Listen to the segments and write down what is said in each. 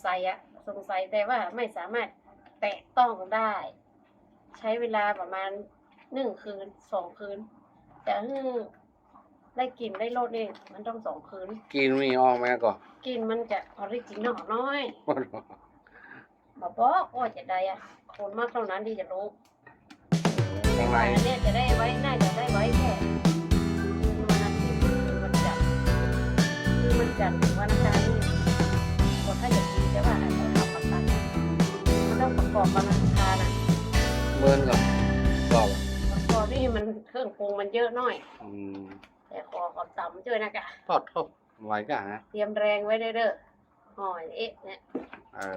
สงสัยอะสงสัยแต่ว่าไม่สามารถแตะต้องได้ ใช้เวลาประมาณหนึ่งคืนสองคืน แต่คือได้กลินได้รสนี่มันต้องสองคืนกินมีออกไหมก่อนกลินมันจะออริจินอลน้อยบอบอกว่าจะได้อะคนมากเท่านั้นที่จะรู้ข้างในอันเนี้ยจะได้ไว้น่าจะได้ไว้ มันเยอะหน่อย อืมแต่ขอขอต่ำช่วยนะกะทอดทอดไว้ก่อนนะเตรียมแรงไว้เด้อๆห่อยเอ๊ะเนี่ยเอา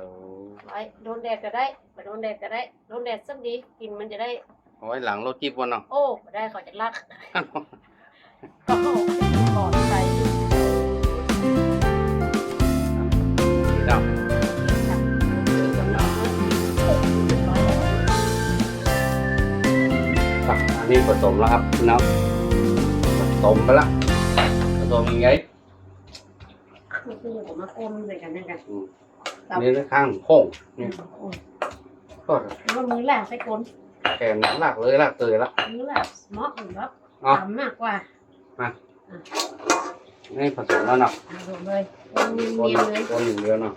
ไว้โดนแดดก็ได้ไปโดนแดดก็ได้โดนแดดสักดีกินมันจะได้ เอาไว้หลังรถจิ๊บวันเนาะ โอ้ไม่ได้เขาจะรัก ก็ขอในนี้ผสมแล้วครับพี่น้องผสมไปละผสมยังไงคือผมมาก้มใส่กันนั่นกันอืมอันนี้ข้างโค้งนี่ก็แล้วก็มือแหลกใส่ก้นแขนลากเลยลากเตยละมือแหลกเหมาะหรือว่าเอ๋อต่ำมากกว่านี่ผสมแล้วเนาะเอาลงเลยเนียนคนเนียนเลยคนหนึ่งเดียวเนาะ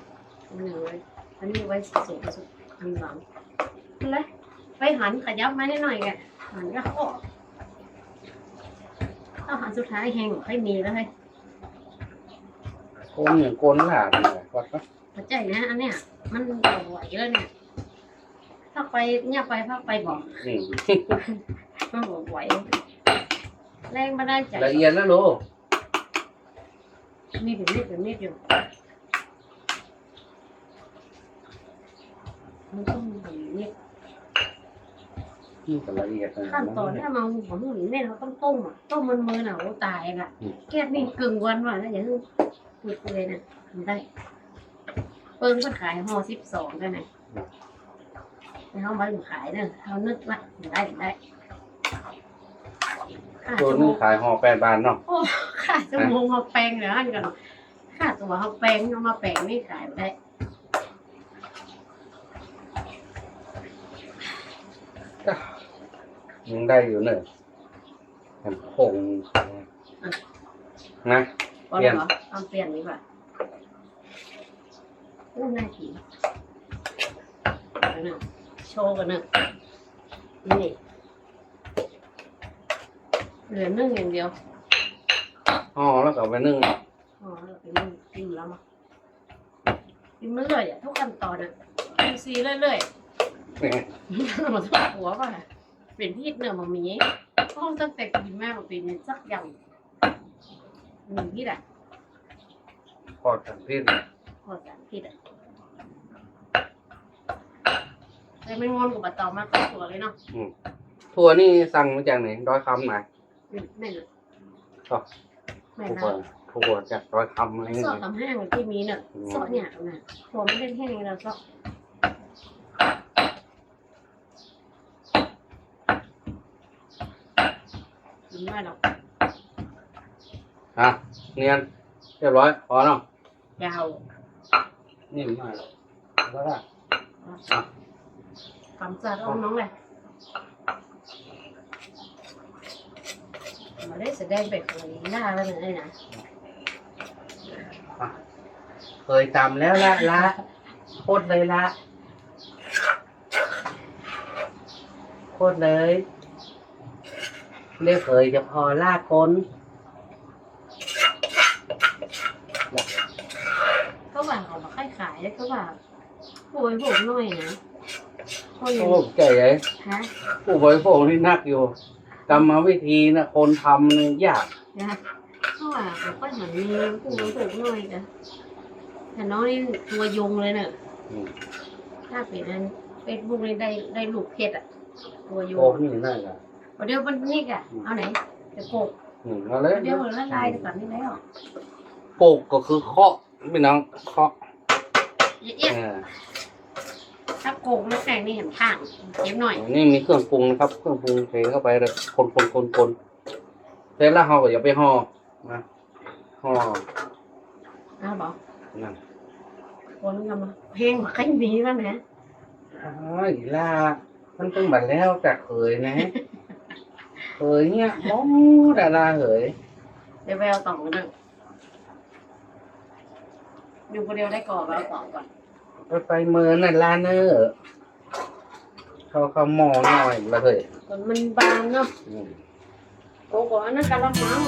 หนึ่งเลยอันนี้ไว้สูงสุดอันหลังเลยไปหันขยับมาให้หน่อยแก หันก็ออกถ้าหันสุดท้ายแหงให้มีแล้วให้คนอย่างคนล่ะนี่แหละวัดปะเข้าใจนะอันเนี้ยมันไหวแล้วเนี่ยถ้าไปเนี่ยไปพักไปบอกอืมมันบอกไหวแรงมาได้ใจละเอียดแล้วลูกมีถึงนิดถึงนิดอยู่มันต้องมีถึงนิด นี่ก็ละเอียดะขั้นตอนถ้ามาหัวหมูนี่แม่เราต้องต้มอะต้มมันมือหนาวตายอะแค่นี้กึ่งวันว่ะนะอย่าเพิ่งพูดเลยนะทำได้ เปิ้งก็ขายห่อสิบสองกันนะในห้องบ้านขายเนี่ยเขานึกว่าได้ได้ค่าตัวชั่วโมนึงงขายห่อแปดบาทเนาะโอ้ค่าชั่วโมงเขาแปลงเดี๋ยวอันกันค่าตัวเขาแปลงเอามาแปลงไม่ขายไม่ได้ ยังได้อยู่เนอะแผ่นโค้งนะก่อนเหรอเอาเปลี่ยนดีกว่าโอ้น่ากินเอาหนึ่งโชว์กันหนึ่งนี่เหลือนึ่งอย่างเดียวห่อแล้วก็เอาไปนึ่งอ๋อเราไปนึ่งกินแล้วมั้งกินเรื่อยๆอะทุกขั้นตอนอะกินซีเรื่อยๆหมดทุกหัวป่ะ เป็นที่เนื้อมามีห้องตั้งแต่กินแม่มาเป็นสักอย่างหนึ่งที่แหละพอสันพิษพอสารพิษอะแต่ไม่งอนกับปลาตองมากก็ตัวเลยเนาะถั่วนี่สั่งมาจากไหนร้อยคำไหนแม่นเลยก็แม่นถั่วนะถั่วจากร้อยคำอะไรเงี้ซอยสตำแห้งที่มีเนี่ยซอสเนี่ยนะหัวไม่ได้แห้งแล้วซอสกิ นไม่หรอกอะเนียนเรียบร้อยพอเนาะยาวนิ่มมากแล้วก็คำจัดเอาน้องเลยมาได้แสดงแบบนี้หน้าแล้วเลยนะเคยทำแล้วละละโคตรเลยละโคตรเลย เรียกเคยจะพอลากคนก็ว่าเอามาขายขายแล้วก็ว่าผู้บริโภคน้อยนะคนยังโอ้ใจเลยฮะผู้บริโภคนี่นักอยู่กรรมวิธีนะคนทำเนี่ยยากนะเพราะว่าผมก็เห็นมีผู้บริโภคน้อยนะแต่น้องนี่ตัวยงเลยเนอะอืมถ้าเป็นนั้นเฟซบุ๊กนี่ได้ได้ลูกเพชรอะ ตัวยโอ้งนี่นั่นแหละ เดี๋ยวมันนี่กะเอาไหนจะโกกอืมเอาเลยเดี๋ยวมันละลายก่อนนี่แล้วโปกก็คือเคาะพี่น้องเคาะเอี้ยเออถ้าโกงแล้วแข่งนี่เห็นข้างเก็บหน่อยนี่มีเครื่องปรุงนะครับ เครื่องปรุงเทเข้าไปเลยคนคนคนคนเสร็จแล้วเราก็อย่าไปห่อนะห่ออ้าวบอกนั่นคนกันมาเพลงมาใครมีมั้งนะอ๋ออีลามันต้องบัดแล้วแต่เคยนะ เคยเนี่ยมองดาราเหยเดี๋ยวไปเอาต่องกันเลยอยู่คนเดียวได้ก่อนไปเอาต่องก่อนไปไปเมินน่ะลาเนอร์เขาเขาหมอหน่อยละเลยส่วนมันบานเนาะอืม โอ้โหอันนั้นกะละมัง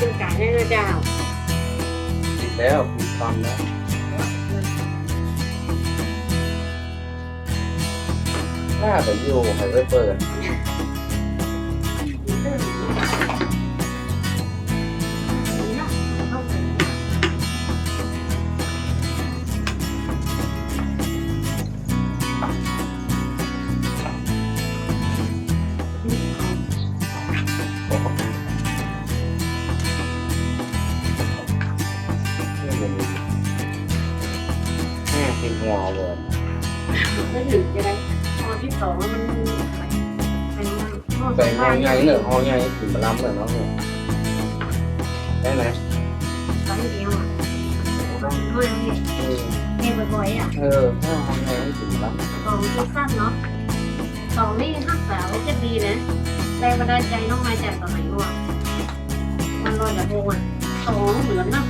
เรื่องการให้นะเจ้าปิดแล้วปิดคอมแล้วถ้าแต่อยู่ให้ไปเปิด อใส่หอใหญ่เนอะหอใหญ่ถึงมาล้ำเลยเนาะเนี่ยได้ไหมครั้งเดียวอะต้องด้วยนี่อืมเองบ่อยๆอะเออถ้าหอใหญ่ไม่ถึงมาล้สองที่สั้นเนาะสองนี่ห้าสาวจะดีนะแรงบันดาลใจน้องมาจากตอนไหนวะมันลอยจากโบอะสองเหมือนนะ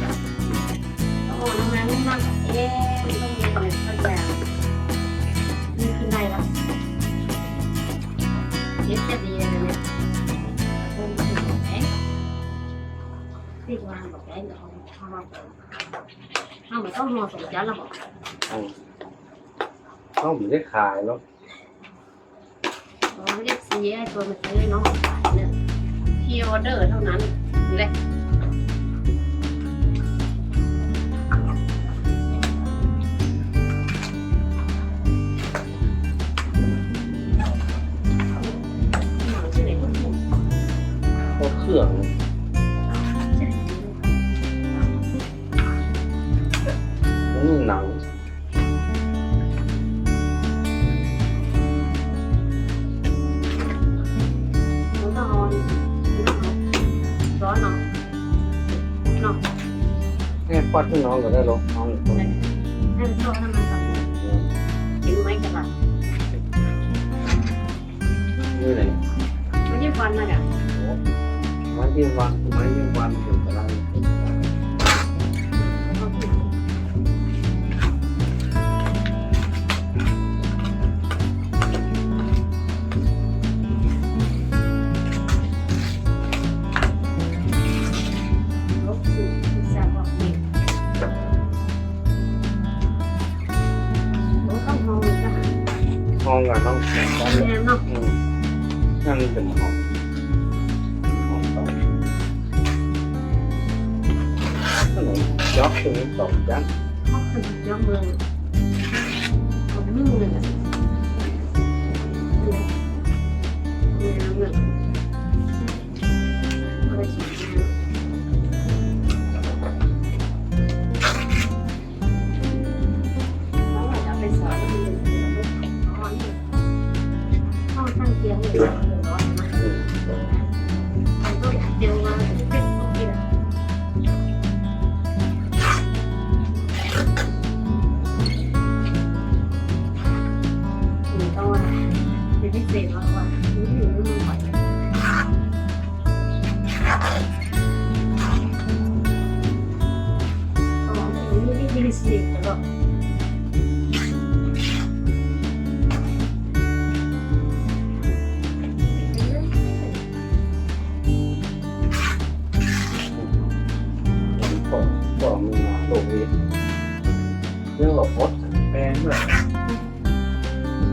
ต้องเอาน้ำมันนั่งเอ๊ะต้องมีอะ เอาเอเปิดเอาไม่ต้องรอสองจานแล้วบอกำอืมเขาไม่ได้ขายแล้วอ๋อเรียกซีไอตัวมันซื้อให้น้องขาะเนี่ยที่ออเดอร์เท่านั้นเลย ค่ปัดให้น้องก็ได้หรอกน้องอีกคนให้มันชอบให้มันสำเห็นไหมกันล่ะนี่ไหนไม่ใช่ฟันนะเนี่ยไม้ยิ่งวันไม้ยิ่งวันอยู่กระไร ห้องกับน้องแข่งกันแม่เนาะอืมนั่นเป็นห้องห้องต่อขนมจ๊อกตัวนี้สองจันเขาขนมยอมเมืองผมนึ่งเลยอะเนี่ย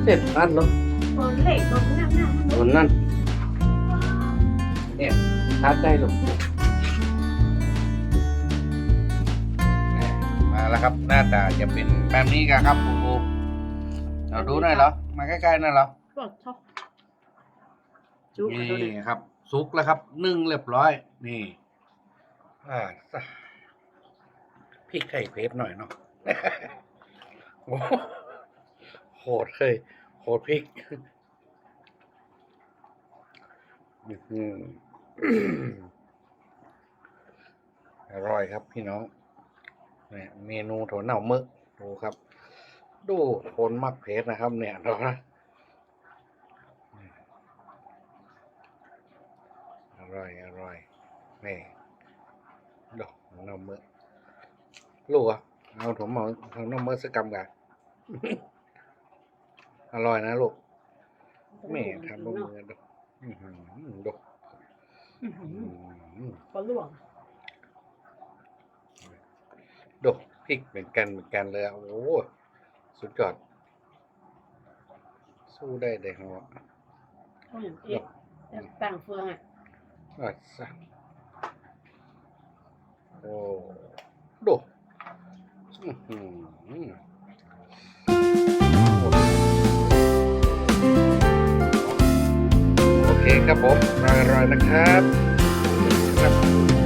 เสร็จอันแล้วโอ้เล็กตรงนั้นนะบนนั่นเนี่ยทัดได้หรอกแล้วครับ หน้าตาจะเป็นแบบนี้กันครับปูปูเราดูหน่อยเหรอ มาใกล้ๆหน่อยเหรอก็ชอบจุกนี่ครับซุกแล้วครับนึ่งเรียบร้อย นี่ อ่าพริกไข่เพฟหน่อยเนาะโอ้โหโหดเลยโหดพริกอร่อยครับพี่น้องเนี่ยเมนูถั่วเน่ามึกดูครับ ดูคนมักเพชนะครับ เนี่ยเรานะอร่อยอร่อยนี่ดอกเน่ามึกลูกอะเอาถั่วเมาถั่วเน่ามึกสักกำกัน อร่อยนะลูกแม่ทำบะมือดอกอื้อหือดอกอื้อหือก็ล่วงดกพริกเหมือนกันเหมือนกันเลยอะโอ้โหสุดยอด สู้ได้เลยครับก็อย่างเอ็ดต่างเฟืองอะอะซะโอ้ดกอื้อ ครับผมอร่อยๆนะครับ